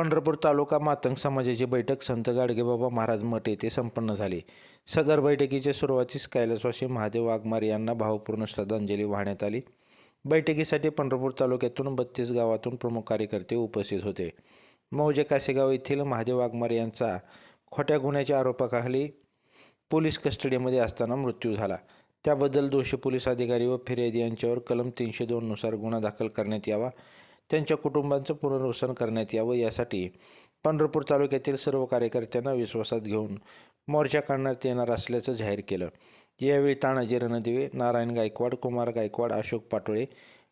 पंढरपूर तालुका मातंग समाजाची बैठक संत गाडगेबाबा महाराज मठ येथे संपन्न झाली. सदर बैठकीच्या सुरुवातीस कैलासवासी महादेव वाघमारे यांना भावपूर्ण श्रद्धांजली वाहण्यात आली. बैठकीसाठी पंढरपूर तालुक्यातून बत्तीस गावातून प्रमुख कार्यकर्ते उपस्थित होते. मौजे कासेगाव येथील महादेव वाघमारे यांचा खोट्या गुन्ह्याच्या आरोपाखाली पोलीस कस्टडीमध्ये असताना मृत्यू झाला. त्याबद्दल दोषी पोलीस अधिकारी व फिर्यादी यांच्यावर कलम तीनशे दोननुसार गुन्हा दाखल करण्यात यावा. त्यांच्या कुटुंबांचं पुनर्वसन करण्यात यावं यासाठी पंढरपूर तालुक्यातील सर्व कार्यकर्त्यांना विश्वासात घेऊन मोर्चा काढण्यात येणार असल्याचं जाहीर केलं. यावेळी तानाजी रणदिवे नारायण गायकवाड कुमार गायकवाड अशोक पाटोळे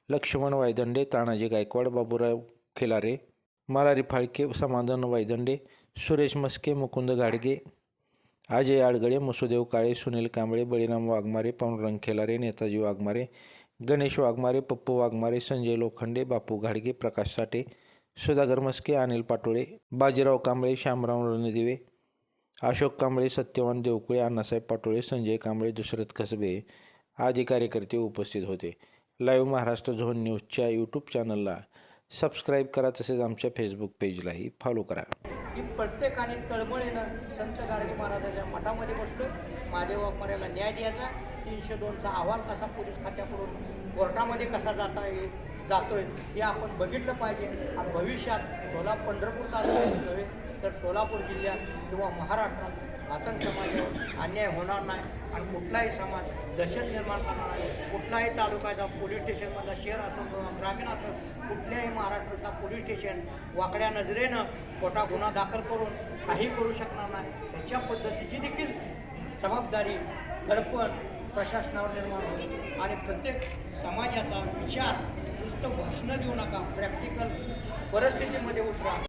लक्ष्मण वायदंडे तानाजी गायकवाड बाबूराव खिलारे मरारी फाळके समाधान वायदंडे सुरेश मस्के मुकुंद घाडगे अजय आडगळे मसुदेव काळे सुनील कांबळे बळीराम वाघमारे पांडुरंग खेलारे नेताजी वाघमारे गणेश वाघमारे पप्पू वाघमारे संजय लोखंडे बापू घाडगे प्रकाश साठे सुधाकर मस्के अनिल पाटोळे बाजीराव कांबळे श्यामराव रणदिवे अशोक कांबळे सत्यवान देवकुळे अण्णासाहेब पाटोळे संजय कांबळे दशरथ कसबे आदी कार्यकर्ते उपस्थित होते. लाईव्ह महाराष्ट्र झोन न्यूजच्या यूट्यूब चॅनलला सबस्क्राईब करा तसेच आमच्या फेसबुक पेजलाही फॉलो करा. की प्रत्येकाने तळमळीनं संत गाडगे महाराजाच्या मठामध्ये बसलो महादेव वाघमाऱ्याला न्याय द्यायचा. तीनशे दोनचा अहवाल कसा पोलीस खात्याकडून कोर्टामध्ये कसा जाता येईल जातोय हे आपण बघितलं पाहिजे. आणि भविष्यात सोला पंढरपूर तालुक्यात नव्हे तर सोलापूर जिल्ह्यात किंवा महाराष्ट्रात मातंग समाजावर अन्याय होणार नाही. आणि कुठलाही समाज दहशत निर्माण करणार नाही. कुठलाही तालुक्याचा पोलीस स्टेशनमधला शहर असो किंवा ग्रामीण असो कुठल्याही महाराष्ट्राचा पोलीस स्टेशन वाकड्या नजरेनं खोटा गुन्हा दाखल करून काही करू शकणार नाही. त्याच्या पद्धतीची देखील जबाबदारी दडपण प्रशासनावर निर्माण होईल. आणि प्रत्येक समाजाचा विचार नुसतं भाषणं देऊ नका. प्रॅक्टिकल परिस्थितीमध्ये उतरा.